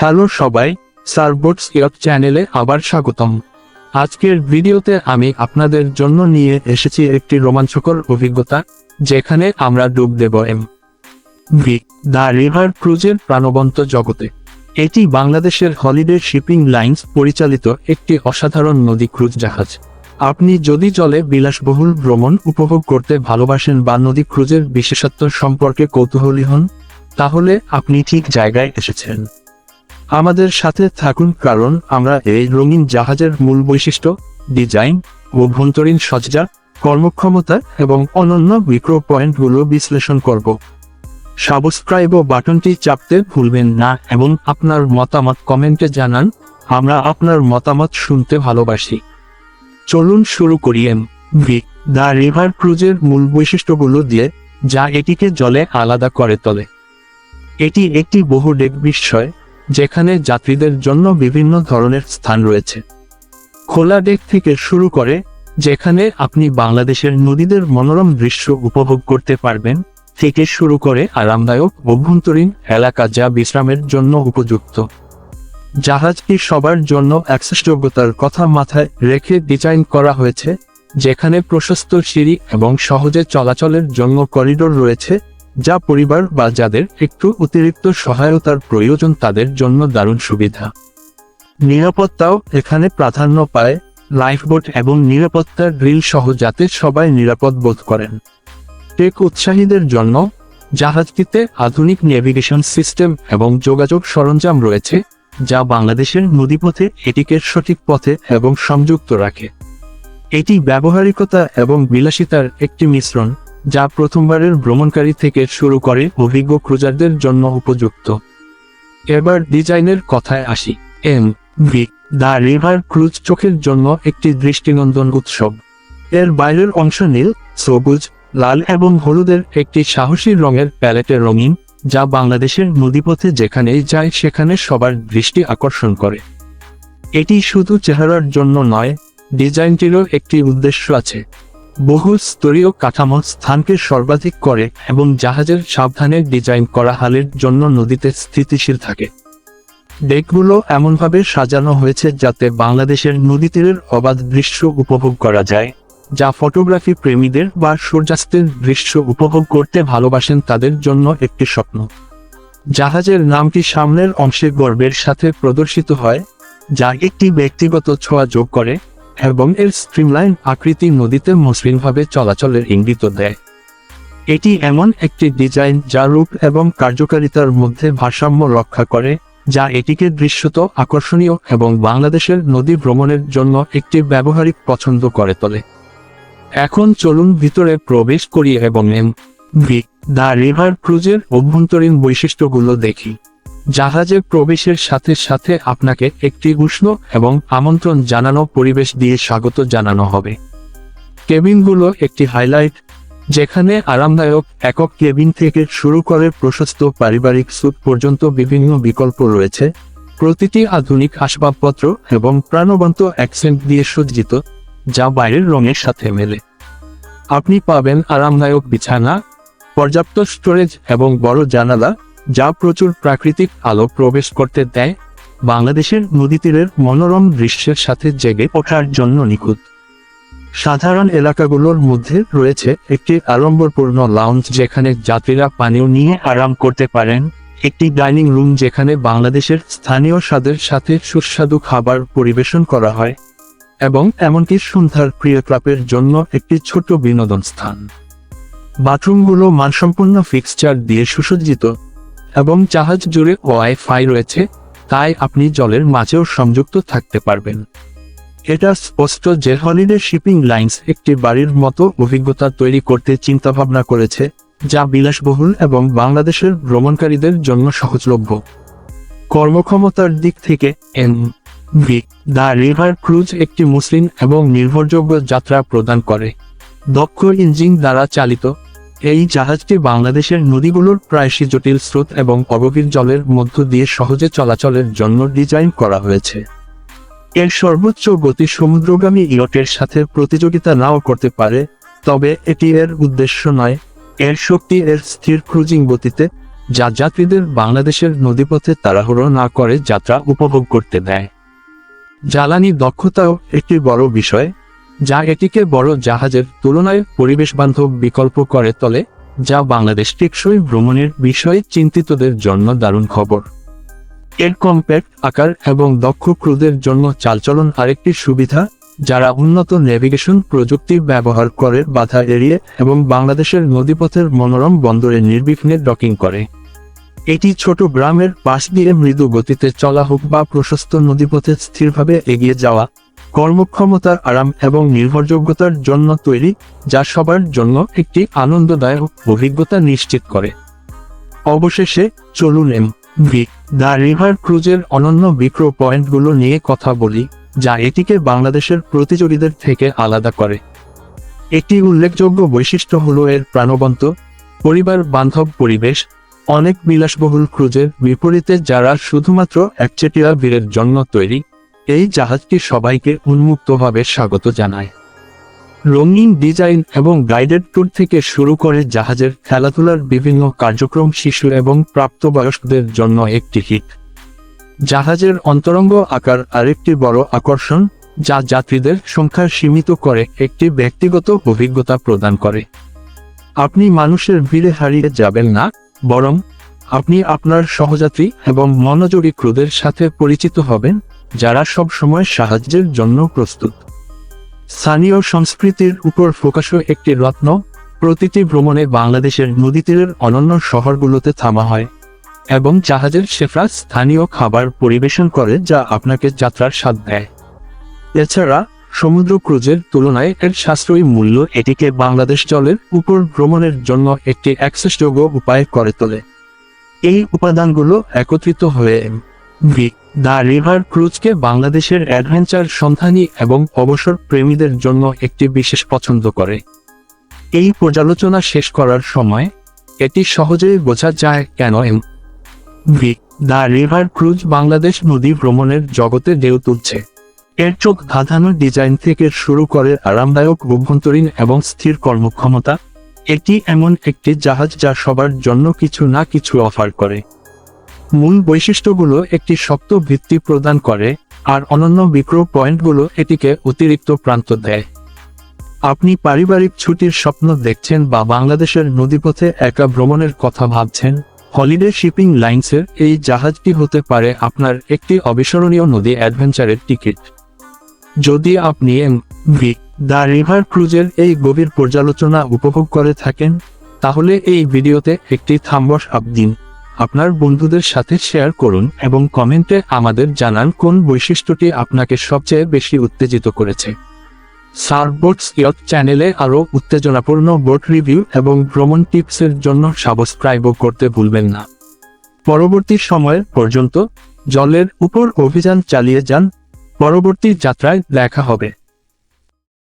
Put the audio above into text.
Hello সবাই সারবোটস yacht চ্যানেলে আবার স্বাগতম। আজকের ভিডিওতে আমি আপনাদের জন্য নিয়ে এসেছি একটি রোমাঞ্চকর অভিজ্ঞতা, যেখানে আমরা ডুব দেব এম ভি, দ্য রিভার ক্রুজের প্রাণবন্ত জগতে। এটি বাংলাদেশের হলিডে শিপিং লাইন্স পরিচালিত একটি অসাধারণ নদী ক্রুজ জাহাজ। আপনি যদি জলে বিলাসবহুল ভ্রমণ উপভোগ করতে ভালোবাসেন বা নদী ক্রুজের বিশেষত্ব সম্পর্কে কৌতূহলী হন, তাহলে আপনি ঠিক জায়গায় এসেছেন। আমাদের সাথে থাকুন কারণ আমরা এই রঙিন জাহাজের মূল বৈশিষ্ট্য, ডিজাইন, অভ্যন্তরীণ সজ্জা, কর্মক্ষমতা এবং অনন্য মিক্রো পয়েন্টগুলো বিশ্লেষণ করব। সাবস্ক্রাইব ও বাটনটি চাপতে ভুলবেন না এবং আপনার মতামত কমেন্টে জানান, আমরা আপনার মতামত শুনতে ভালোবাসি। চলুন শুরু করি এম ভি, দ্য রিভার ক্রুজের মূল বৈশিষ্ট্যগুলো দিয়ে, যা এটিকে জলে আলাদা করে তোলে। এটি একটি বহু ডেক বিস্ময় যেখানে যাত্রীদের জন্য বিভিন্ন ধরনের স্থান রয়েছে। খোলা ডেক থেকে শুরু করে, যেখানে আপনি বাংলাদেশের নদীদের মনোরম দৃশ্য উপভোগ করতে পারবেন, থেকে শুরু করে আরামদায়ক, অভ্যন্তরীণ এলাকা যা বিশ্রামের জন্য উপযুক্ত। জাহাজটি সবার জন্য অ্যাক্সেসযোগ্যতার কথা মাথায় রেখে ডিজাইন করা হয়েছে, যেখানে প্রশস্ত সিঁড়ি এবং সহজে চলাচলের জন্য করিডোর রয়েছে যা পরিবার বা যাদের একটু অতিরিক্ত সহায়তার প্রয়োজন তাদের জন্য দারুণ সুবিধা। নিরাপত্তাও এখানে প্রাধান্য পায় লাইফবোট এবং নিরাপত্তার ড্রিল সহ যাতে সবাই নিরাপদ বোধ করেন। টেক উৎসাহীদের জন্য জাহাজটিতে আধুনিক নেভিগেশন সিস্টেম এবং যোগাযোগ সরঞ্জাম রয়েছে, যা বাংলাদেশের নদীপথে এটিকে সঠিক পথে এবং সংযুক্ত রাখে। এটি ব্যবহারিকতা এবং বিলাসিতার একটি মিশ্রণ। যা প্রথমবারের ভ্রমণকারী থেকে শুরু করে অভিজ্ঞ ক্রুজারদের জন্য উপযুক্ত। এবার ডিজাইনের কথায় আসি। M V, the river cruise চোখের জন্য একটি দৃষ্টিনন্দন উৎসব। এর বাইরের অংশ নীল, সবুজ, লাল এবং হলুদের একটি সাহসী রঙের প্যালেটে রঙিন, যা বাংলাদেশের নদীপথে যেখানেই যায় সেখানে সবার দৃষ্টি আকর্ষণ করে। এটি শুধু চেহারার জন্য নয়, ডিজাইনটিরও একটি উদ্দেশ্য আছে। বহু স্তরীয় কাঠামো স্থানকে সর্বাধিক করে এবং জাহাজের সাবধানে ডিজাইন করা হালের জন্য নদীতে স্থিতিশীল থাকে। ডেকগুলো এমনভাবে সাজানো হয়েছে যাতে বাংলাদেশের নদী তীরের অবাধ দৃশ্য উপভোগ করা যায়, যা ফটোগ্রাফি প্রেমীদের বা সূর্যাস্তের দৃশ্য উপভোগ করতে ভালোবাসেন তাদের জন্য একটি স্বপ্ন। জাহাজের নামটি সামনের অংশে গর্বের সাথে প্রদর্শিত হয়, যা একটি ব্যক্তিগত ছোঁয়া যোগ করে? এবং এর স্ট্রিমলাইন আকৃতি নদীতে মসৃণভাবে চলাচলের ইঙ্গিত দেয়। এটি এমন একটি ডিজাইন যা রূপ এবং কার্যকারিতার মধ্যে ভারসাম্য রক্ষা করে, যা এটিকে দৃশ্যত আকর্ষণীয় এবং বাংলাদেশের নদী ভ্রমণের জন্য একটি ব্যবহারিক পছন্দ করে তোলে। এখন চলুন ভিতরে প্রবেশ করি এবং এম ভি দ্য রিভার ক্রুজের অভ্যন্তরীণ বৈশিষ্ট্যগুলো দেখি। জাহাজে প্রবেশের সাথে সাথে আপনাকে একটি উষ্ণ এবং আমন্ত্রণ জানানো পরিবেশ দিয়ে স্বাগত জানানো হবে। কেবিনগুলো একটি হাইলাইট, যেখানে আরামদায়ক একক কেবিন থেকে শুরু করে প্রশস্ত পারিবারিক স্যুট পর্যন্ত বিভিন্ন বিকল্প রয়েছে। প্রতিটি আধুনিক আসবাবপত্র এবং প্রাণবন্ত অ্যাকসেন্ট দিয়ে সজ্জিত, যা বাইরের রঙের সাথে মেলে। আপনি পাবেন আরামদায়ক বিছানা, পর্যাপ্ত স্টোরেজ এবং বড় জানালা যা প্রচুর প্রাকৃতিক আলো প্রবেশ করতে দেয়, বাংলাদেশের নদী তীরের মনোরম দৃশ্যের সাথে জেগে ওঠার জন্য নিখুঁত। সাধারণ এলাকাগুলোর মধ্যে রয়েছে একটি আড়ম্বরপূর্ণ লাউঞ্জ যেখানে যাত্রীরা পানীয় নিয়ে আরাম করতে পারেন, একটি ডাইনিং রুম যেখানে বাংলাদেশের স্থানীয় স্বাদের সাথে সুস্বাদু খাবার পরিবেশন করা হয়, এবং এমনকি সন্ধ্যার প্রিয় ক্লাবের জন্য একটি ছোট বিনোদন স্থান। বাথরুমগুলো মানসম্পন্ন ফিক্সচার দিয়ে সুসজ্জিত। এবং জাহাজ জুড়ে ওয়াইফাই রয়েছে, তাই আপনি জলের মাঝেও সংযুক্ত থাকতে পারবেন। এটা স্পষ্ট যে হলিডে শিপিং লাইন্স একটি বাড়ির মতো অভিজ্ঞতা তৈরি করতে চিন্তাভাবনা করেছে, যা বিলাসবহুল এবং বাংলাদেশের ভ্রমণকারীদের জন্য সহজলভ্য। কর্মক্ষমতার দিক থেকে, M V, the river cruise একটি মসৃণ এবং নির্ভরযোগ্য যাত্রা প্রদান করে। দক্ষ ইঞ্জিন দ্বারা চালিত এই জাহাজটি বাংলাদেশের নদীগুলোর প্রায়শই জটিল স্রোত এবং অগভীর জলের মধ্য দিয়ে সহজে চলাচলের জন্য ডিজাইন করা হয়েছে। এর সর্বোচ্চ গতি সমুদ্রগামী ইয়টের সাথে প্রতিযোগিতা নাও করতে পারে, তবে এটি এর উদ্দেশ্য নয়। এর শক্তি এর স্থির ক্রুজিং গতিতে, যা যাত্রীদের বাংলাদেশের নদীপথে তাড়াহুড়ো না করে যাত্রা উপভোগ করতে দেয়। জ্বালানি দক্ষতাও একটি বড় বিষয়। যা এটিকে বড় জাহাজের তুলনায় পরিবেশ বান্ধব বিকল্প করে তোলে, যা বাংলাদেশ টেকসই ভ্রমণের বিষয়ে চিন্তিতদের জন্য দারুণ খবর। এর কম্প্যাক্ট আকার এবং দক্ষ ক্রুদের জন্য চালচলন আরেকটি সুবিধা, যারা উন্নত নেভিগেশন প্রযুক্তি ব্যবহার করে বাধা এড়িয়ে এবং বাংলাদেশের নদীপথের মনোরম বন্দরে নির্বিঘ্নে ডকিং করে। এটি ছোট গ্রামের পাশ দিয়ে মৃদু গতিতে চলা হোক বা প্রশস্ত নদীপথে স্থিরভাবে এগিয়ে যাওয়া কর্মক্ষমতার আরাম এবং নির্ভরযোগ্যতার জন্য তৈরি, যা সবার জন্য একটি আনন্দদায়ক অভিজ্ঞতা নিশ্চিত করে। অবশেষে, চলুন এম ভি দ্য রিভার ক্রুজের অনন্য বিক্রো পয়েন্টগুলো নিয়ে কথা বলি, যা এটিকে বাংলাদেশের প্রতিযোগীদের থেকে আলাদা করে। একটি উল্লেখযোগ্য বৈশিষ্ট্য হল এর প্রাণবন্ত পরিবার বান্ধব পরিবেশ, অনেক বিলাসবহুল ক্রুজের বিপরীতে যারা শুধুমাত্র একচেটিয়া বীরের জন্য তৈরি। এই জাহাজটি সবাইকে উন্মুক্তভাবে স্বাগত জানায়। রঙিন ডিজাইন এবং গাইডেড ট্যুর থেকে শুরু করে জাহাজের খেলাধুলার বিভিন্ন কার্যক্রম শিশু এবং প্রাপ্তবয়স্কদের জন্য একটি হিট। জাহাজের অন্তরঙ্গ আকার আরেকটি বড় আকর্ষণ, যা যাত্রীদের সংখ্যা সীমিত করে একটি ব্যক্তিগত অভিজ্ঞতা প্রদান করে। আপনি মানুষের ভিড়ে হারিয়ে যাবেন না, বরং আপনি আপনার সহযাত্রী এবং মনোযোগী ক্রুদের সাথে পরিচিত হবেন। যারা সব সময় সাহায্যের জন্য প্রস্তুত। স্থানীয় সংস্কৃতির উপর ফোকাসও একটি রত্ন, প্রতিটি ভ্রমণে বাংলাদেশের নদীতীরের অনন্য শহরগুলোতে থামা হয়, এবং জাহাজের শেফরা স্থানীয় খাবার পরিবেশন করে যা আপনাকে যাত্রার স্বাদ দেয়। এছাড়া, সমুদ্র ক্রুজের তুলনায় এর সাশ্রয়ী মূল্য এটিকে বাংলাদেশ জলের উপর ভ্রমণের জন্য একটি অ্যাক্সেসযোগ্য উপায় করে তোলে। এই উপাদানগুলো একত্রিত হয়ে ভি দ্য রিভার ক্রুজকে বাংলাদেশের অ্যাডভেঞ্চার সন্ধানী এবং অবসর প্রেমীদের জন্য একটি বিশেষ পছন্দ করে। এই পর্যালোচনা শেষ করার সময়, এটি সহজেই বোঝা যায় কেন M V the river cruise Bangladesh নদী ভ্রমণের জগতে ঢেউ তুলছে। এর চোখ ধাঁধানো ডিজাইন থেকে শুরু করে আরামদায়ক অভ্যন্তরীণ এবং স্থির কর্মক্ষমতা, এটি এমন একটি জাহাজ যা সবার জন্য কিছু না কিছু অফার করে। মূল বৈশিষ্ট্যগুলো একটি শক্ত ভিত্তি প্রদান করে, আর অনন্য বিক্রয় পয়েন্টগুলো এটিকে অতিরিক্ত প্রান্ত দেয়। আপনি পারিবারিক ছুটির স্বপ্ন দেখছেন বা বাংলাদেশের নদীপথে একা ভ্রমণের কথা ভাবছেন, হলিডে শিপিং লাইন্সের এই জাহাজটি হতে পারে আপনার একটি অবিস্মরণীয় নদী অ্যাডভেঞ্চারের টিকিট। যদি আপনি এম ভি দ্য রিভার ক্রুজের এই গভীর পর্যালোচনা উপভোগ করে থাকেন, তাহলে এই ভিডিওতে একটি থাম্বস আপ দিন। আপনার বন্ধুদের সাথে শেয়ার করুন এবং কমেন্টে আমাদের জানান কোন বৈশিষ্ট্যটি আপনাকে সবচেয়ে বেশি উত্তেজিত করেছে। সার্ফবোটস ইয়ট চ্যানেলে আরও উত্তেজনাপূর্ণ বোট রিভিউ এবং ভ্রমণ টিপসের জন্য সাবস্ক্রাইবও করতে ভুলবেন না। পরবর্তী সময়ের পর্যন্ত জলের উপর অভিযান চালিয়ে যান। পরবর্তী যাত্রায় দেখা হবে।